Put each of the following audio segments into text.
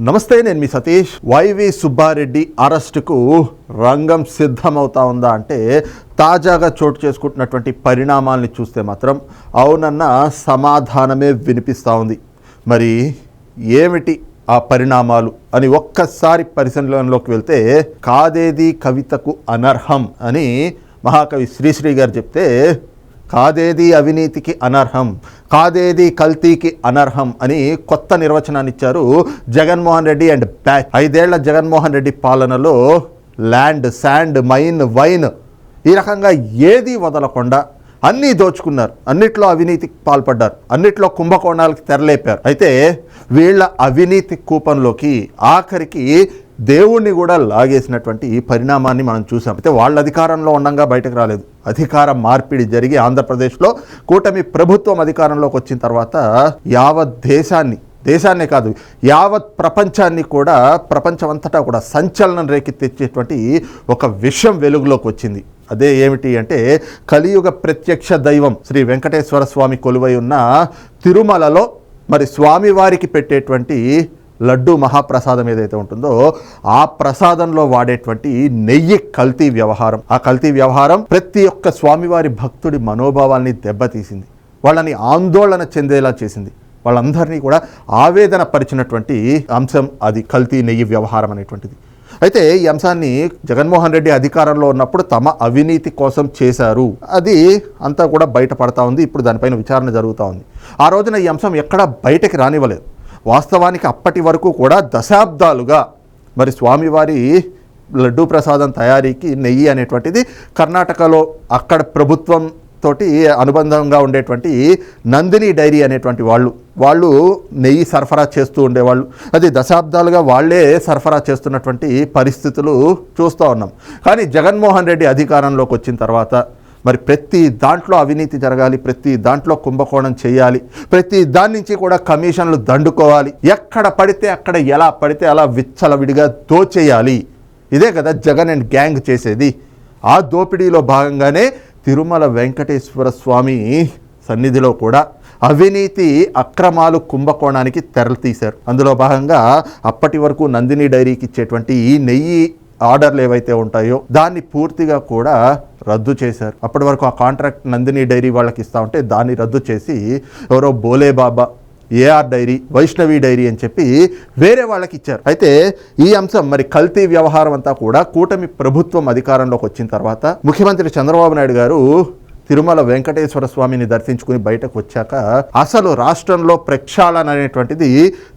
నమస్తే నేను మీ సతీష్. వైవి సుబ్బారెడ్డి అరెస్టుకు రంగం సిద్ధమవుతా ఉందా అంటే తాజాగా చోటు చేసుకుంటున్నటువంటి పరిణామాల్ని చూస్తే మాత్రం అవునన్న సమాధానమే వినిపిస్తూ ఉంది. మరి ఏమిటి ఆ పరిణామాలు? అని ఒక్కసారి పరిశీలనలోకి వెళ్తే కాదేది కవితకు అనర్హం అని మహాకవి శ్రీశ్రీ గారు చెప్తే కాదేది అవినీతికి అనర్హం కాదేది కల్తీకి అనర్హం అని కొత్త నిర్వచనాన్ని ఇచ్చారు జగన్మోహన్ రెడ్డి అండ్ బ్యాచ్. ఐదేళ్ళ జగన్మోహన్ రెడ్డి పాలనలో ల్యాండ్ శాండ్ మైన్ వైన్ ఈ రకంగా ఏది వదలకుండా అన్నీ దోచుకున్నారు. అన్నిట్లో అవినీతికి పాల్పడ్డారు. అన్నిట్లో కుంభకోణాలకి తెరలేపారు. అయితే వీళ్ళ అవినీతి కూపంలోకి ఆఖరికి దేవుణ్ణి కూడా లాగేసినటువంటి ఈ పరిణామాన్ని మనం చూసాం. అయితే వాళ్ళ అధికారంలో ఉండగా బయటకు రాలేదు. అధికార మార్పిడి జరిగి ఆంధ్రప్రదేశ్లో కూటమి ప్రభుత్వం అధికారంలోకి వచ్చిన తర్వాత యావత్ దేశాన్ని దేశాన్నే కాదు యావత్ ప్రపంచాన్ని కూడా ప్రపంచమంతటా కూడా సంచలనం రేకెత్తించేటువంటి ఒక విషయం వెలుగులోకి వచ్చింది. అదే ఏమిటి అంటే కలియుగ ప్రత్యక్ష దైవం శ్రీ వెంకటేశ్వర స్వామి కొలువై ఉన్న తిరుమలలో మరి స్వామివారికి పెట్టేటువంటి లడ్డు మహాప్రసాదం ఏదైతే ఉంటుందో ఆ ప్రసాదంలో వాడేటువంటి నెయ్యి కల్తీ వ్యవహారం. ఆ కల్తీ వ్యవహారం ప్రతి ఒక్క స్వామివారి భక్తుడి మనోభావాల్ని దెబ్బతీసింది. వాళ్ళని ఆందోళన చెందేలా చేసింది. వాళ్ళందరినీ కూడా ఆవేదన పరిచినటువంటి అంశం అది కల్తీ నెయ్యి వ్యవహారం అనేటువంటిది. అయితే ఈ అంశాన్ని జగన్మోహన్ రెడ్డి అధికారంలో ఉన్నప్పుడు తమ అవినీతి కోసం చేశారు. అది అంతా కూడా బయటపడతా ఉంది. ఇప్పుడు దానిపైన విచారణ జరుగుతూ ఉంది. ఆ రోజున ఈ అంశం ఎక్కడా బయటకి రానివ్వలేదు. వాస్తవానికి అప్పటి వరకు కూడా దశాబ్దాలుగా మరి స్వామివారి లడ్డూ ప్రసాదం తయారీకి నెయ్యి అనేటువంటిది కర్ణాటకలో అక్కడ ప్రభుత్వం తోటి అనుబంధంగా ఉండేటువంటి నందిని డైరీ అనేటువంటి వాళ్ళు వాళ్ళు నెయ్యి సరఫరా చేస్తూ ఉండేవాళ్ళు. అది దశాబ్దాలుగా వాళ్ళే సరఫరా చేస్తున్నటువంటి పరిస్థితులు చూస్తూ ఉన్నాం. కానీ జగన్మోహన్ రెడ్డి అధికారంలోకి వచ్చిన తర్వాత మరి ప్రతి దాంట్లో అవినీతి జరగాలి ప్రతి దాంట్లో కుంభకోణం చేయాలి ప్రతి దాని నుంచి కూడా కమిషన్లు దండుకోవాలి. ఎక్కడ పడితే అక్కడ ఎలా పడితే అలా విచ్చలవిడిగా దోచేయాలి. ఇదే కదా జగన్ అండ్ గ్యాంగ్ చేసేది. ఆ దోపిడీలో భాగంగానే తిరుమల వెంకటేశ్వర స్వామి సన్నిధిలో కూడా అవినీతి అక్రమాలు కుంభకోణానికి తెరతీశారు. అందులో భాగంగా అప్పటి వరకు నందిని డైరీకి ఇచ్చేటువంటి ఈ నెయ్యి ఆర్డర్లు ఏవైతే ఉంటాయో దాన్ని పూర్తిగా కూడా రద్దు చేశారు. అప్పటి వరకు ఆ కాంట్రాక్ట్ నందిని డైరీ వాళ్ళకి ఇస్తా ఉంటే దాన్ని రద్దు చేసి ఎవరో Bhole Baba AR dairy Vaishnavi dairy అని చెప్పి వేరే వాళ్ళకి ఇచ్చారు. అయితే ఈ అంశం మరి కల్తీ వ్యవహారం అంతా కూడా కూటమి ప్రభుత్వం అధికారంలోకి వచ్చిన తర్వాత ముఖ్యమంత్రి చంద్రబాబు నాయుడు గారు తిరుమల వెంకటేశ్వర స్వామిని దర్శించుకుని బయటకు వచ్చాక అసలు రాష్ట్రంలో ప్రక్షాళన అనేటువంటిది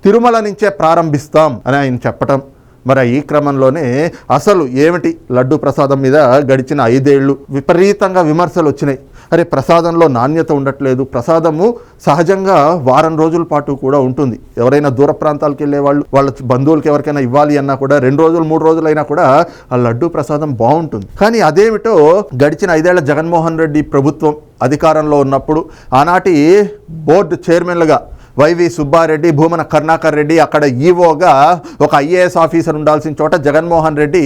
తిరుమల నుంచే ప్రారంభిస్తాం అని ఆయన చెప్పటం. మరి ఈ క్రమంలోనే అసలు ఏమిటి లడ్డు ప్రసాదం మీద గడిచిన ఐదేళ్ళు విపరీతంగా విమర్శలు వచ్చినాయి. అరే ప్రసాదంలో నాణ్యత ఉండట్లేదు. ప్రసాదము సహజంగా వారం రోజుల పాటు కూడా ఉంటుంది. ఎవరైనా దూర ప్రాంతాలకు వెళ్ళే వాళ్ళు వాళ్ళ బంధువులకి ఎవరికైనా ఇవ్వాలి అన్నా కూడా రెండు రోజులు మూడు రోజులైనా కూడా ఆ లడ్డు ప్రసాదం బాగుంటుంది. కానీ అదేమిటో గడిచిన ఐదేళ్ళ జగన్మోహన్ రెడ్డి ప్రభుత్వం అధికారంలో ఉన్నప్పుడు ఆనాటి బోర్డు చైర్మన్లుగా వైవి సుబ్బారెడ్డి భూమన కరుణాకర్ రెడ్డి అక్కడ ఈవోగా ఒక ఐఏఎస్ ఆఫీసర్ ఉండాల్సిన చోట జగన్మోహన్ రెడ్డి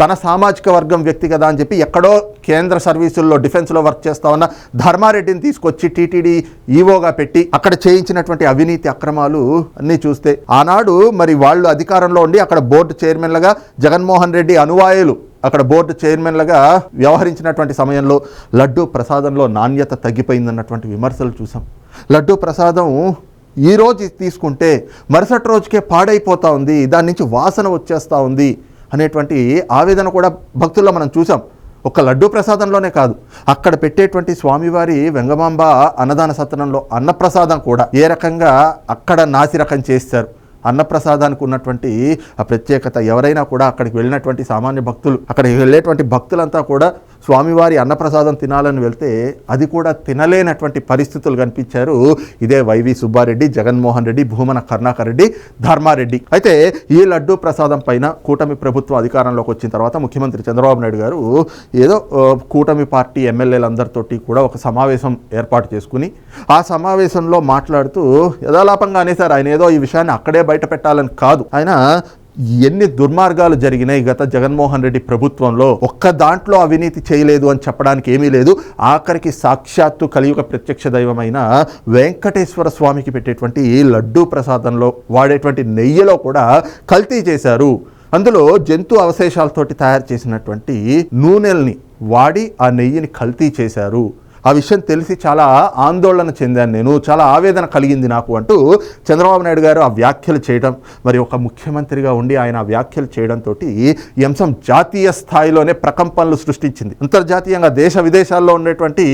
తన సామాజిక వర్గం వ్యక్తి కదా అని చెప్పి ఎక్కడో కేంద్ర సర్వీసుల్లో డిఫెన్స్లో వర్క్ చేస్తా ఉన్న ధర్మారెడ్డిని తీసుకొచ్చి టీటీడీ ఈవోగా పెట్టి అక్కడ చేయించినటువంటి అవినీతి అక్రమాలు అన్నీ చూస్తే ఆనాడు మరి వాళ్ళు అధికారంలో ఉండి అక్కడ బోర్డు చైర్మన్లుగా జగన్మోహన్ రెడ్డి అనువాయులు అక్కడ బోర్డు చైర్మన్లుగా వ్యవహరించినటువంటి సమయంలో లడ్డు ప్రసాదంలో నాణ్యత తగ్గిపోయిందన్నటువంటి విమర్శలు చూసాం. లడ్డు ప్రసాదం ఈ రోజు తీసుకుంటే మరుసటి రోజుకే పాడైపోతూ ఉంది దాని నుంచి వాసన వచ్చేస్తూ ఉంది అనేటువంటి ఆవేదన కూడా భక్తుల్లో మనం చూసాం. ఒక లడ్డూ ప్రసాదంలోనే కాదు అక్కడ పెట్టేటువంటి స్వామివారి వెంగమాంబ అన్నదాన సత్రంలో అన్నప్రసాదం కూడా ఏ రకంగా అక్కడ నాసిరకం చేస్తారు. అన్నప్రసాదానికి ఉన్నటువంటి ఆ ప్రత్యేకత ఎవరైనా కూడా అక్కడికి వెళ్ళినటువంటి సామాన్య భక్తులు అక్కడికి వెళ్ళేటువంటి భక్తులంతా కూడా స్వామివారి అన్నప్రసాదం తినాలని వెళ్తే అది కూడా తినలేనటువంటి పరిస్థితులు కనిపించారు. ఇదే వైవి సుబ్బారెడ్డి జగన్మోహన్ రెడ్డి భూమన కరుణాకర్ రెడ్డి ధర్మారెడ్డి. అయితే ఈ లడ్డు ప్రసాదం పైన కూటమి ప్రభుత్వం అధికారంలోకి వచ్చిన తర్వాత ముఖ్యమంత్రి చంద్రబాబు నాయుడు గారు ఏదో కూటమి పార్టీ ఎమ్మెల్యేలందరితోటి కూడా ఒక సమావేశం ఏర్పాటు చేసుకుని ఆ సమావేశంలో మాట్లాడుతూ యథాలాపంగా అనేసారు ఆయన ఏదో ఈ విషయాన్ని అక్కడే బయట పెట్టాలని కాదు. ఆయన ఎన్ని దుర్మార్గాలు జరిగినాయి గత జగన్మోహన్ రెడ్డి ప్రభుత్వంలో. ఒక్క దాంట్లో అవినీతి చేయలేదు అని చెప్పడానికి ఏమీ లేదు. ఆఖరికి సాక్షాత్తు కలియుగ ప్రత్యక్ష దైవమైన వెంకటేశ్వర స్వామికి పెట్టేటువంటి లడ్డూ ప్రసాదంలో వాడేటువంటి నెయ్యిలో కూడా కల్తీ చేశారు. అందులో జంతు అవశేషాలతోటి తయారు చేసినటువంటి నూనెల్ని వాడి ఆ నెయ్యిని కల్తీ చేశారు. ఆ విషయం తెలిసి చాలా ఆందోళన చెందాను నేను. చాలా ఆవేదన కలిగింది నాకు అంటూ చంద్రబాబు నాయుడు గారు ఆ వ్యాఖ్యలు చేయడం మరి ఒక ముఖ్యమంత్రిగా ఉండి ఆయన ఆ వ్యాఖ్యలు చేయడంతో ఈ అంశం జాతీయ స్థాయిలోనే ప్రకంపనలు సృష్టించింది. అంతర్జాతీయంగా దేశ విదేశాల్లో ఉండేటువంటి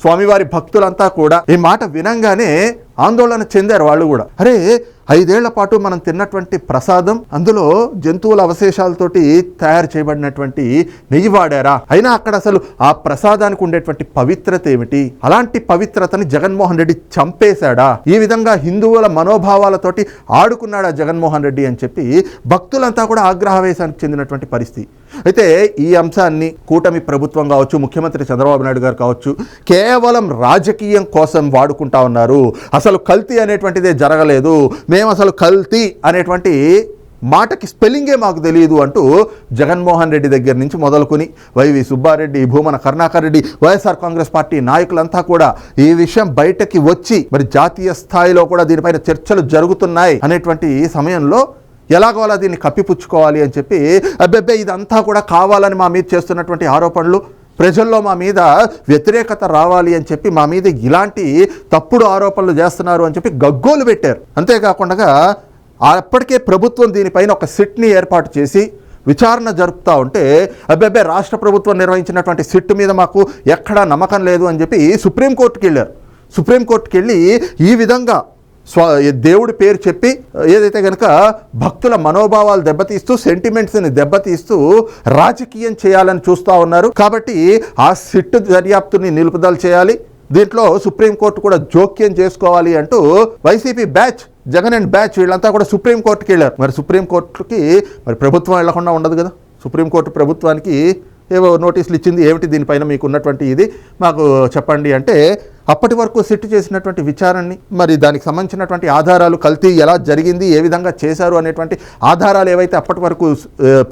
స్వామివారి భక్తులంతా కూడా ఈ మాట వినంగానే ఆందోళన చెందారు వాళ్ళు కూడా. అరే ఐదేళ్ళ పాటు మనం తిన్నటువంటి ప్రసాదం అందులో జంతువుల అవశేషాలతోటి తయారు చేయబడినటువంటి నెయ్యి వాడారా? అయినా అక్కడ అసలు ఆ ప్రసాదానికి ఉండేటువంటి పవిత్రత ఏమిటి? అలాంటి పవిత్రతని జగన్మోహన్ రెడ్డి చంపేశాడా? ఈ విధంగా హిందువుల మనోభావాలతోటి ఆడుకున్నాడా జగన్మోహన్ రెడ్డి అని చెప్పి భక్తులంతా కూడా ఆగ్రహవేశానికి చెందినటువంటి పరిస్థితి. అయితే ఈ అంశాన్ని కూటమి ప్రభుత్వం కావచ్చు ముఖ్యమంత్రి చంద్రబాబు నాయుడు గారు కావచ్చు కేవలం రాజకీయం కోసం వాడుకుంటా ఉన్నారు. అసలు కల్తీ అనేటువంటిదే జరగలేదు. మేము అసలు కల్తీ అనేటువంటి మాటకి స్పెల్లింగే మాకు తెలియదు అంటూ జగన్మోహన్ రెడ్డి దగ్గర నుంచి మొదలుకొని YV Subba Reddy Bhumana Karunakar Reddy YSR Congress party నాయకులంతా కూడా ఈ విషయం బయటకి వచ్చి మరి జాతీయ స్థాయిలో కూడా దీనిపైన చర్చలు జరుగుతున్నాయి అనేటువంటి సమయంలో ఎలాగోలా దీన్ని కప్పిపుచ్చుకోవాలి అని చెప్పి అబ్బెబ్బే ఇదంతా కూడా కావాలని మా మీద చేస్తున్నటువంటి ఆరోపణలు ప్రజల్లో మా మీద వ్యతిరేకత రావాలి అని చెప్పి మా మీద ఇలాంటి తప్పుడు ఆరోపణలు చేస్తున్నారు అని చెప్పి గగ్గోలు పెట్టారు. అంతేకాకుండా అప్పటికే ప్రభుత్వం దీనిపైన ఒక సిట్ని ఏర్పాటు చేసి విచారణ జరుపుతూ ఉంటే అబ్బాబ్బే రాష్ట్ర ప్రభుత్వం నిర్వహించినటువంటి సిట్ మీద మాకు ఎక్కడా నమ్మకం లేదు అని చెప్పి సుప్రీంకోర్టుకి వెళ్ళారు. సుప్రీంకోర్టుకి వెళ్ళి ఈ విధంగా స్వ దేవుడి పేరు చెప్పి ఏదైతే కనుక భక్తుల మనోభావాలు దెబ్బతీస్తూ సెంటిమెంట్స్ని దెబ్బతీస్తూ రాజకీయం చేయాలని చూస్తూ ఉన్నారు. కాబట్టి ఆ సిట్టు దర్యాప్తుని నిలుపుదల చేయాలి. దీంట్లో సుప్రీంకోర్టు కూడా జోక్యం చేసుకోవాలి అంటూ YCP batch Jagan and batch వీళ్ళంతా కూడా సుప్రీంకోర్టుకి వెళ్ళారు. మరి సుప్రీంకోర్టుకి మరి ప్రభుత్వం వెళ్ళకుండా ఉండదు కదా? సుప్రీంకోర్టు ప్రభుత్వానికి ఏవో నోటీసులు ఇచ్చింది ఏమిటి? దీనిపైన మీకు ఉన్నటువంటి ఇది. మాకు చెప్పండి అంటే అప్పటి వరకు సిట్టు చేసినటువంటి విచారణని మరి దానికి సంబంధించినటువంటి ఆధారాలు కల్తీ ఎలా జరిగింది ఏ విధంగా చేశారు అనేటువంటి ఆధారాలు ఏవైతే అప్పటి వరకు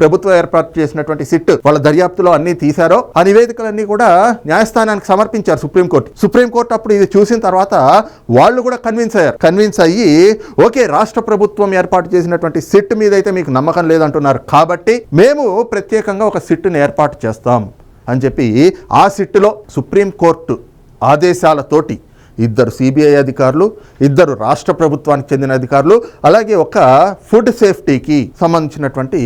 ప్రభుత్వం ఏర్పాటు చేసినటువంటి సిట్ వాళ్ళ దర్యాప్తులో అన్ని తీశారో ఆ నివేదికలన్నీ కూడా న్యాయస్థానానికి సమర్పించారు సుప్రీంకోర్టు. సుప్రీంకోర్టు అప్పుడు ఇది చూసిన తర్వాత వాళ్ళు కూడా కన్విన్స్ అయ్యారు. కన్విన్స్ అయ్యి ఓకే రాష్ట్ర ప్రభుత్వం ఏర్పాటు చేసినటువంటి సిట్ మీద అయితే మీకు నమ్మకం లేదంటున్నారు కాబట్టి మేము ప్రత్యేకంగా ఒక సిట్ని ఏర్పాటు చేస్తాం అని చెప్పి ఆ సిట్టులో సుప్రీంకోర్టు ఆదేశాలతోటి ఇద్దరు సిబిఐ అధికారులు ఇద్దరు రాష్ట్ర ప్రభుత్వానికి చెందిన అధికారులు అలాగే ఒక ఫుడ్ సేఫ్టీకి సంబంధించినటువంటి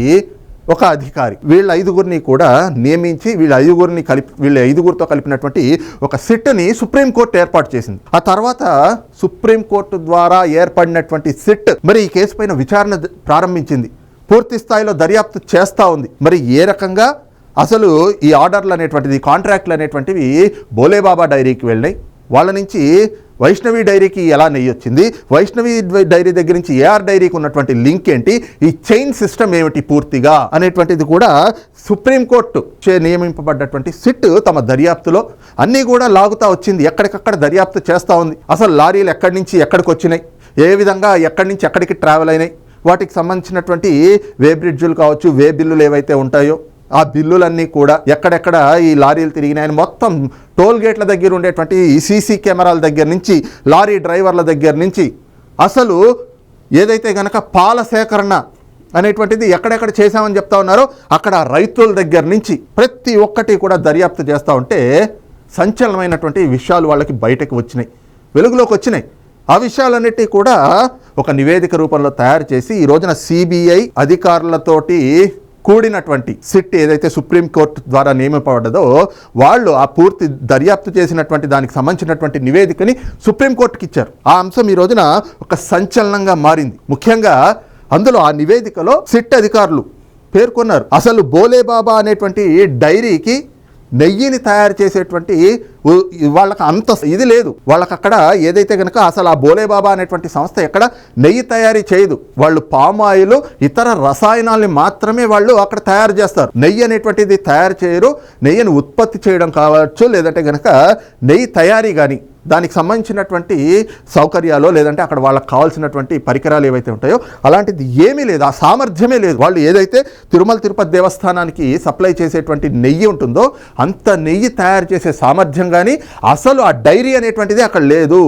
ఒక అధికారి. వీళ్ళ ఐదుగురిని కూడా నియమించి వీళ్ళ ఐదుగురిని కలిపి వీళ్ళ ఐదుగురితో కలిపినటువంటి ఒక సిట్ని సుప్రీంకోర్టు ఏర్పాటు చేసింది. ఆ తర్వాత సుప్రీంకోర్టు ద్వారా ఏర్పడినటువంటి సిట్ మరి ఈ కేసు పైన విచారణ ప్రారంభించింది. పూర్తి స్థాయిలో దర్యాప్తు చేస్తూ ఉంది. మరి ఏ రకంగా అసలు ఈ ఆర్డర్లు అనేటువంటిది కాంట్రాక్ట్లు అనేటువంటివి బోలేబాబా డైరీకి వెళ్ళినాయి. వాళ్ళ నుంచి వైష్ణవి డైరీకి ఎలా నెయ్యి వచ్చింది? వైష్ణవి డైరీ దగ్గర నుంచి ఏఆర్ డైరీకి ఉన్నటువంటి లింక్ ఏంటి? ఈ చైన్ సిస్టమ్ ఏమిటి పూర్తిగా అనేటువంటిది కూడా సుప్రీంకోర్టు చే నియమింపబడ్డటువంటి సిట్ తమ దర్యాప్తులో. అన్నీ కూడా లాగుతా వచ్చింది. ఎక్కడికక్కడ దర్యాప్తు చేస్తూ ఉంది. అసలు లారీలు ఎక్కడి నుంచి ఎక్కడికి వచ్చినాయి? ఏ విధంగా ఎక్కడి నుంచి ఎక్కడికి ట్రావెల్ అయినాయి? వాటికి సంబంధించినటువంటి వే బ్రిడ్జులు కావచ్చు వే బిల్లులు ఏవైతే ఉంటాయో ఆ బిల్లులన్నీ కూడా ఎక్కడెక్కడ ఈ లారీలు తిరిగినాయని మొత్తం టోల్ గేట్ల దగ్గర ఉండేటువంటి సీసీ కెమెరాల దగ్గర నుంచి లారీ డ్రైవర్ల దగ్గర నుంచి అసలు ఏదైతే గనక పాల సేకరణ అనేటువంటిది ఎక్కడెక్కడ చేశామని చెప్తా ఉన్నారో అక్కడ రైతుల దగ్గర నుంచి ప్రతి ఒక్కటి కూడా దర్యాప్తు చేస్తూ ఉంటే సంచలనమైనటువంటి విషయాలు వాళ్ళకి బయటకు వచ్చినాయి వెలుగులోకి వచ్చినాయి. ఆ విషయాలన్నిటి కూడా ఒక నివేదిక రూపంలో తయారు చేసి ఈ రోజున సిబిఐ అధికారులతోటి కూడినటువంటి సిట్ ఏదైతే సుప్రీంకోర్టు ద్వారా నియమింపబడ్డదో వాళ్ళు ఆ పూర్తి దర్యాప్తు చేసినటువంటి దానికి సంబంధించినటువంటి నివేదికని సుప్రీంకోర్టుకి ఇచ్చారు. ఆ అంశం ఈ రోజున ఒక సంచలనంగా మారింది. ముఖ్యంగా అందులో ఆ నివేదికలో సిట్ అధికారులు పేర్కొన్నారు. అసలు బోలేబాబా అనేటువంటి డైరీకి నెయ్యిని తయారు చేసేటువంటి వాళ్ళకి అంత ఇది లేదు. వాళ్ళకి అక్కడ ఏదైతే కనుక అసలు ఆ బోలేబాబా అనేటువంటి సంస్థ ఎక్కడ నెయ్యి తయారీ చేయదు. వాళ్ళు పామ్ ఆయిల్ ఇతర రసాయనాల్ని మాత్రమే వాళ్ళు అక్కడ తయారు చేస్తారు. నెయ్యి అనేటువంటిది తయారు చేయరు. నెయ్యిని ఉత్పత్తి చేయడం కావచ్చు లేదంటే కనుక నెయ్యి తయారీ కానీ దానికి సంబంధించినటువంటి సౌకర్యాలు లేదంటే అక్కడ వాళ్ళకి కావాల్సినటువంటి పరికరాలు ఏవైతే ఉంటాయో అలాంటిది ఏమీ లేదు ఆ సామర్థ్యమే లేదు. వాళ్ళు ఏదైతే తిరుమల తిరుపతి దేవస్థానానికి సప్లై చేసేటువంటి నెయ్యి ఉంటుందో అంత నెయ్యి తయారు చేసే సామర్థ్యం కానీ అసలు ఆ డైరీ అనేటువంటిది అక్కడ లేదు.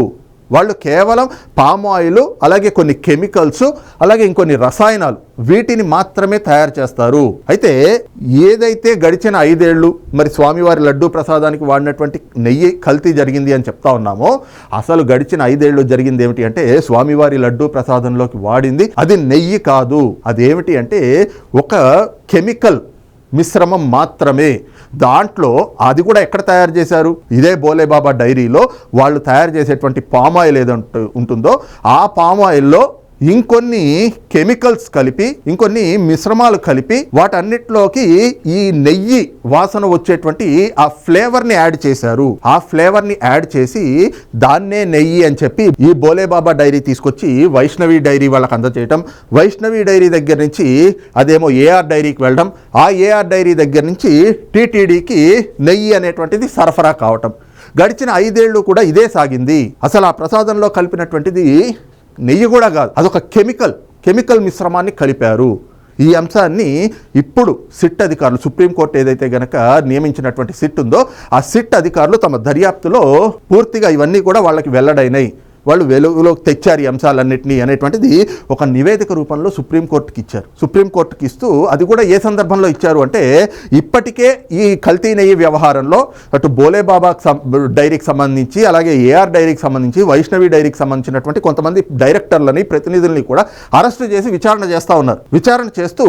వాళ్ళు కేవలం పామ్ ఆయిల్ అలాగే కొన్ని కెమికల్స్ అలాగే ఇంకొన్ని రసాయనాలు వీటిని మాత్రమే తయారు చేస్తారు. అయితే ఏదైతే గడిచిన ఐదేళ్ళు మరి స్వామివారి లడ్డూ ప్రసాదానికి వాడినటువంటి నెయ్యి కల్తీ జరిగింది అని చెప్తా ఉన్నామో అసలు గడిచిన ఐదేళ్ళు జరిగింది ఏమిటి అంటే స్వామివారి లడ్డూ ప్రసాదంలోకి వాడింది. అది నెయ్యి కాదు. అదేమిటి అంటే ఒక కెమికల్ మిశ్రమం మాత్రమే. దాంట్లో అది కూడా ఎక్కడ తయారు చేశారు? ఇదే బోలేబాబా డైరీలో వాళ్ళు తయారు చేసేటువంటి పామాయిల్ ఏదంటూ ఉంటుందో ఆ పామాయిల్లో ఇంకొన్ని కెమికల్స్ కలిపి ఇంకొన్ని మిశ్రమాలు కలిపి వాటన్నిటిలోకి ఈ నెయ్యి వాసన వచ్చేటువంటి ఆ ఫ్లేవర్ని యాడ్ చేశారు. ఆ ఫ్లేవర్ని యాడ్ చేసి దాన్నే నెయ్యి అని చెప్పి ఈ బోలేబాబా డైరీ తీసుకొచ్చి వైష్ణవి డైరీ వాళ్ళకి అందజేయటం. వైష్ణవి డైరీ దగ్గర నుంచి అదేమో ఏఆర్ డైరీకి వెళ్ళడం ఆ ఏఆర్ డైరీ దగ్గర నుంచి టీటీడీకి నెయ్యి అనేటువంటిది సరఫరా కావటం. గడిచిన ఐదేళ్ళు కూడా ఇదే సాగింది. అసలు ఆ ప్రసాదంలో కలిపినటువంటిది నెయ్యి కూడా కాదు అదొక కెమికల్ కెమికల్ మిశ్రమాన్ని కలిపారు. ఈ అంశాన్ని ఇప్పుడు సిట్ అధికారులు సుప్రీంకోర్టు ఏదైతే గనక నియమించినటువంటి సిట్ ఉందో ఆ సిట్ అధికారులు తమ దర్యాప్తులో పూర్తిగా ఇవన్నీ కూడా వాళ్ళకి వెల్లడైనాయి. వాళ్ళు వెలుగులోకి తెచ్చారు ఈ అంశాలన్నింటినీ అనేటువంటిది ఒక నివేదిక రూపంలో సుప్రీంకోర్టుకి ఇచ్చారు. సుప్రీంకోర్టుకి ఇస్తూ అది కూడా ఏ సందర్భంలో ఇచ్చారు అంటే ఇప్పటికే ఈ కల్తీ నెయ్యి వ్యవహారంలో అటు బోలేబాబాకి డైరీకి సంబంధించి అలాగే ఏఆర్ డైరీకి సంబంధించి వైష్ణవి డైరీకి సంబంధించినటువంటి కొంతమంది డైరెక్టర్లని ప్రతినిధుల్ని కూడా అరెస్ట్ చేసి విచారణ చేస్తూ ఉన్నారు. విచారణ చేస్తూ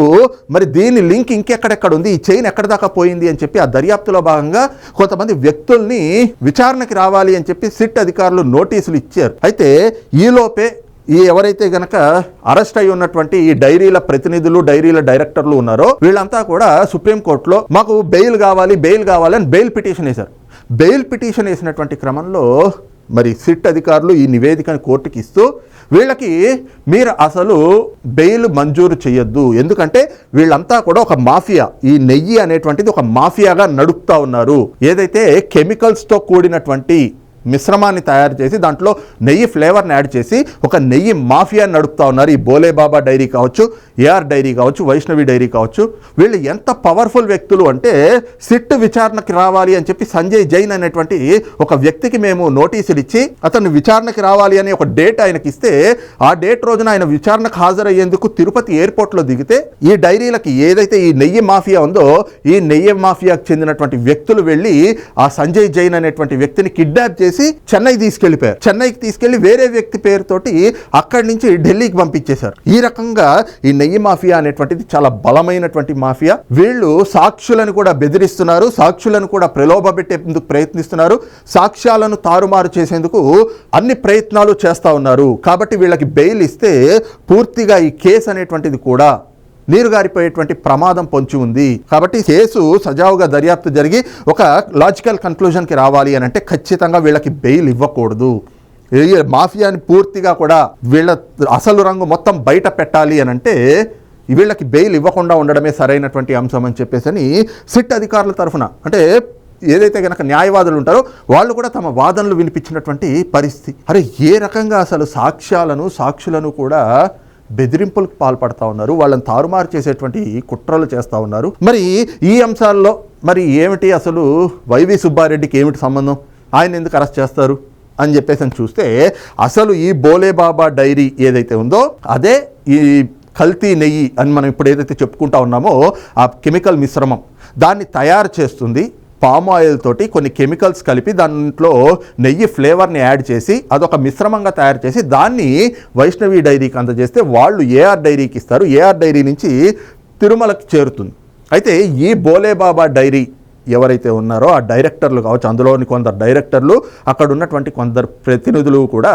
మరి దీని లింక్ ఇంకెక్కడెక్కడ ఉంది? ఈ చైన్ ఎక్కడ దాకా పోయింది అని చెప్పి ఆ దర్యాప్తులో భాగంగా కొంతమంది వ్యక్తుల్ని విచారణకి రావాలి అని చెప్పి సిట్ అధికారులు నోటీసులు ఇచ్చారు. అయితే ఈలోపే ఈ ఎవరైతే గనక అరెస్ట్ అయి ఉన్నటువంటి ఈ డైరీల ప్రతినిధులు డైరీల డైరెక్టర్లు ఉన్నారో వీళ్ళంతా కూడా సుప్రీంకోర్టులో మాకు బెయిల్ కావాలి బెయిల్ కావాలి అని బెయిల్ పిటిషన్ వేశారు. బెయిల్ పిటిషన్ వేసినటువంటి క్రమంలో మరి సిట్ అధికారులు ఈ నివేదికను కోర్టుకి ఇస్తూ వీళ్ళకి మీరు అసలు బెయిల్ మంజూరు చేయొద్దు ఎందుకంటే వీళ్ళంతా కూడా ఒక మాఫియా. ఈ నెయ్యి అనేటువంటిది ఒక మాఫియాగా నడుపుతా ఉన్నారు. ఏదైతే కెమికల్స్తో కూడినటువంటి మిశ్రమాన్ని తయారు చేసి దాంట్లో నెయ్యి ఫ్లేవర్ని యాడ్ చేసి ఒక నెయ్యి మాఫియా నడుపుతా ఉన్నారు. ఈ బోలే బాబా డైరీ కావచ్చు ఏఆర్ డైరీ కావచ్చు వైష్ణవి డైరీ కావచ్చు. వీళ్ళు ఎంత పవర్ఫుల్ వ్యక్తులు అంటే సిట్ విచారణకి రావాలి అని చెప్పి సంజయ్ జైన్ అనేటువంటి ఒక వ్యక్తికి మేము నోటీసులు ఇచ్చి అతను విచారణకి రావాలి అని ఒక డేట్ ఆయనకి ఇస్తే ఆ డేట్ రోజున ఆయన విచారణకు హాజరయ్యేందుకు తిరుపతి ఎయిర్పోర్ట్లో దిగితే ఈ డైరీలకి ఏదైతే ఈ నెయ్యి మాఫియా ఉందో ఈ నెయ్యి మాఫియాకు చెందినటువంటి వ్యక్తులు వెళ్ళి ఆ సంజయ్ జైన్ అనేటువంటి వ్యక్తిని కిడ్నాప్ చేసి చెన్నై తీసుకెళ్ళిపోయారు చెన్నైకి తీసుకెళ్ళి వేరే వ్యక్తి పేరుతోటి అక్కడి నుంచి ఢిల్లీకి పంపించేశారు. ఈ రకంగా ఈ నెయ్యి మాఫియా అనేటువంటిది చాలా బలమైనటువంటి మాఫియా. వీళ్ళు సాక్షులను కూడా బెదిరిస్తున్నారు సాక్షులను కూడా ప్రలోభ పెట్టేందుకు ప్రయత్నిస్తున్నారు సాక్ష్యాలను తారుమారు చేసేందుకు అన్ని ప్రయత్నాలు చేస్తా ఉన్నారు. కాబట్టి వీళ్ళకి బెయిల్ ఇస్తే పూర్తిగా ఈ కేసు అనేటువంటిది కూడా నీరు గారిపోయేటువంటి ప్రమాదం పొంచి ఉంది. కాబట్టి కేసు సజావుగా దర్యాప్తు జరిగి ఒక లాజికల్ కన్క్లూజన్కి రావాలి అని అంటే ఖచ్చితంగా వీళ్ళకి బెయిల్ ఇవ్వకూడదు. మాఫియాని పూర్తిగా కూడా వీళ్ళ అసలు రంగు మొత్తం బయట పెట్టాలి అని అంటే వీళ్ళకి బెయిల్ ఇవ్వకుండా ఉండడమే సరైనటువంటి అంశం అని చెప్పేసి అని సిట్ అధికారుల తరఫున అంటే ఏదైతే కనుక న్యాయవాదులు ఉంటారో వాళ్ళు కూడా తమ వాదనలు వినిపించినటువంటి పరిస్థితి. అరే ఏ రకంగా అసలు సాక్ష్యాలను సాక్షులను కూడా బెదిరింపులకు పాల్పడతా ఉన్నారు. వాళ్ళని తారుమారు చేసేటువంటి కుట్రలు చేస్తూ ఉన్నారు. మరి ఈ అంశాల్లో మరి ఏమిటి అసలు వైవి సుబ్బారెడ్డికి ఏమిటి సంబంధం? ఆయన ఎందుకు అరెస్ట్ చేస్తారు? అని చెప్పేసి అని చూస్తే అసలు ఈ బోలేబాబా డైరీ ఏదైతే ఉందో అదే ఈ కల్తీ నెయ్యి అని మనం ఇప్పుడు ఏదైతే చెప్పుకుంటా ఉన్నామో ఆ కెమికల్ మిశ్రమం దాన్ని తయారు చేస్తుంది పామ్ ఆయిల్ తోటి కొన్ని కెమికల్స్ కలిపి దాంట్లో నెయ్యి ఫ్లేవర్ని యాడ్ చేసి అదొక మిశ్రమంగా తయారు చేసి దాన్ని వైష్ణవి డైరీకి అందజేస్తే వాళ్ళు ఏఆర్ డైరీకి ఇస్తారు. ఏఆర్ డైరీ నుంచి తిరుమలకి చేరుతుంది. అయితే ఈ బోలేబాబా డైరీ ఎవరైతే ఉన్నారో ఆ డైరెక్టర్లు కావచ్చు అందులోని కొందరు డైరెక్టర్లు అక్కడ ఉన్నటువంటి కొందరు ప్రతినిధులు కూడా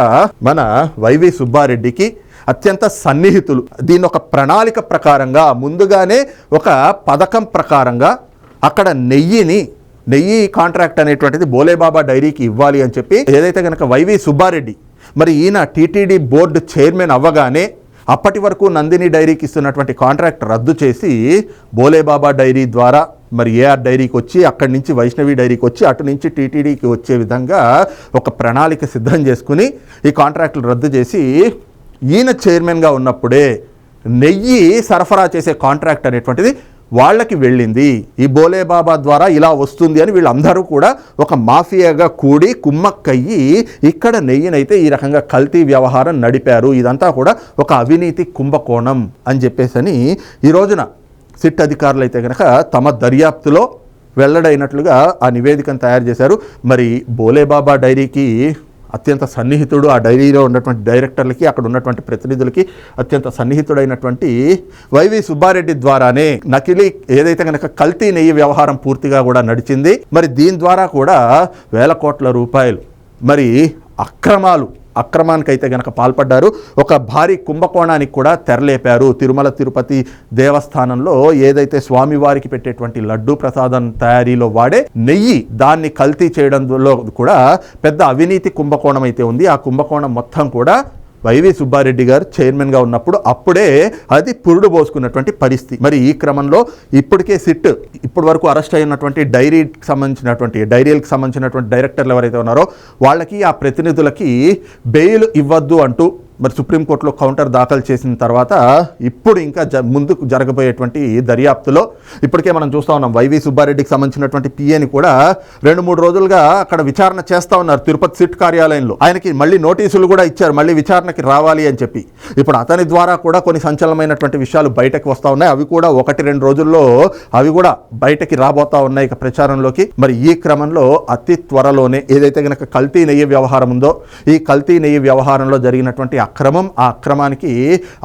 మన వైవి సుబ్బారెడ్డికి అత్యంత సన్నిహితులు. దీని ఒక ప్రణాళిక ప్రకారంగా ముందుగానే ఒక పథకం ప్రకారంగా అక్కడ నెయ్యిని నెయ్యి కాంట్రాక్ట్ అనేటువంటిది బోలేబాబా డైరీకి ఇవ్వాలి అని చెప్పి ఏదైతే కనుక వైవి సుబ్బారెడ్డి మరి ఈయన టీటీడీ బోర్డు చైర్మన్ అవ్వగానే అప్పటి వరకు నందిని డైరీకి ఇస్తున్నటువంటి కాంట్రాక్ట్ రద్దు చేసి బోలేబాబా డైరీ ద్వారా మరి ఏఆర్ డైరీకి వచ్చి అక్కడి నుంచి వైష్ణవి డైరీకి వచ్చి అటు నుంచి టీటీడీకి వచ్చే విధంగా ఒక ప్రణాళిక సిద్ధం చేసుకుని ఈ కాంట్రాక్టులు రద్దు చేసి ఈయన చైర్మన్గా ఉన్నప్పుడే నెయ్యి సరఫరా చేసే కాంట్రాక్ట్ అనేటువంటిది వాళ్ళకి వెళ్ళింది. ఈ బోలేబాబా ద్వారా ఇలా వస్తుంది అని వీళ్ళందరూ కూడా ఒక మాఫియాగా కూడి కుమ్మక్కయ్యి ఇక్కడ నెయ్యినైతే ఈ రకంగా కల్తీ వ్యవహారం నడిపారు. ఇదంతా కూడా ఒక అవినీతి కుంభకోణం అని చెప్పేసి అని ఈ రోజున సిట్ అధికారులు అయితే కనుక తమ దర్యాప్తులో వెల్లడైనట్లుగా ఆ నివేదికను తయారు చేశారు. మరి బోలేబాబా డైరీకి అత్యంత సన్నిహితుడు ఆ డైరీలో ఉన్నటువంటి డైరెక్టర్లకి అక్కడ ఉన్నటువంటి ప్రతినిధులకి అత్యంత సన్నిహితుడైనటువంటి వైవి సుబ్బారెడ్డి ద్వారానే నకిలీ ఏదైతే కనుక కల్తీ నెయ్యి వ్యవహారం పూర్తిగా కూడా నడిచింది. మరి దీని ద్వారా కూడా వేల కోట్ల రూపాయలు మరి అక్రమాలు అక్రమానికైతే గనక పాల్పడ్డారు. ఒక భారీ కుంభకోణానికి కూడా తెరలేపారు. తిరుమల తిరుపతి దేవస్థానంలో ఏదైతే స్వామివారికి పెట్టేటువంటి లడ్డూ ప్రసాదం తయారీలో వాడే నెయ్యి దాన్ని కల్తీ చేయడంలో కూడా పెద్ద అవినీతి కుంభకోణం అయితే ఉంది. ఆ కుంభకోణం మొత్తం కూడా వైవి సుబ్బారెడ్డి గారు చైర్మన్గా ఉన్నప్పుడు అప్పుడే అది పురుడు పోసుకున్నటువంటి పరిస్థితి. మరి ఈ క్రమంలో ఇప్పటికే సిట్ ఇప్పటి వరకు అరెస్ట్ అయినటువంటి డైరీకి సంబంధించినటువంటి డైరీలకు సంబంధించినటువంటి డైరెక్టర్లు ఎవరైతే ఉన్నారో వాళ్ళకి ఆ ప్రతినిధులకి బెయిల్ ఇవ్వద్దు అంటూ మరి సుప్రీంకోర్టులో కౌంటర్ దాఖలు చేసిన తర్వాత ఇప్పుడు ఇంకా జ ముందుకు జరగబోయేటువంటి దర్యాప్తులో ఇప్పటికే మనం చూస్తూ ఉన్నాం. వైవి సుబ్బారెడ్డికి సంబంధించినటువంటి పిఏని కూడా రెండు మూడు రోజులుగా అక్కడ విచారణ చేస్తూ ఉన్నారు తిరుపతి సిట్ కార్యాలయంలో. ఆయనకి మళ్ళీ నోటీసులు కూడా ఇచ్చారు. మళ్ళీ విచారణకి రావాలి అని చెప్పి. ఇప్పుడు అతని ద్వారా కూడా కొన్ని సంచలనమైనటువంటి విషయాలు బయటకు వస్తూ ఉన్నాయి. అవి కూడా ఒకటి రెండు రోజుల్లో అవి కూడా బయటకి రాబోతా ఉన్నాయి ఇక ప్రచారంలోకి. మరి ఈ క్రమంలో అతి త్వరలోనే ఏదైతే కనుక కల్తీ నెయ్యి వ్యవహారం ఉందో ఈ కల్తీ నెయ్యి వ్యవహారంలో జరిగినటువంటి అక్రమం ఆ అక్రమానికి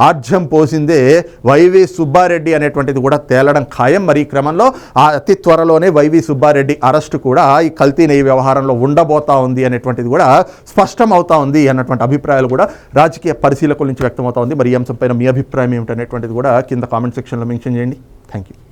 ఆర్జ్యం పోసిందే వైవి సుబ్బారెడ్డి అనేటువంటిది కూడా తేలడం ఖాయం. మరి ఈ క్రమంలో ఆ అతి త్వరలోనే వైవి సుబ్బారెడ్డి అరెస్టు కూడా ఈ కల్తీ నెయ్యి వ్యవహారంలో ఉండబోతా ఉంది అనేటువంటిది కూడా స్పష్టం అవుతా ఉంది అన్నటువంటి అభిప్రాయాలు కూడా రాజకీయ పరిశీలకుల నుంచి వ్యక్తమవుతా ఉంది. మరి ఈ అంశంపైన మీ అభిప్రాయం ఏమిటనేటువంటిది కూడా కింద కామెంట్ సెక్షన్లో మెన్షన్ చేయండి. Thank you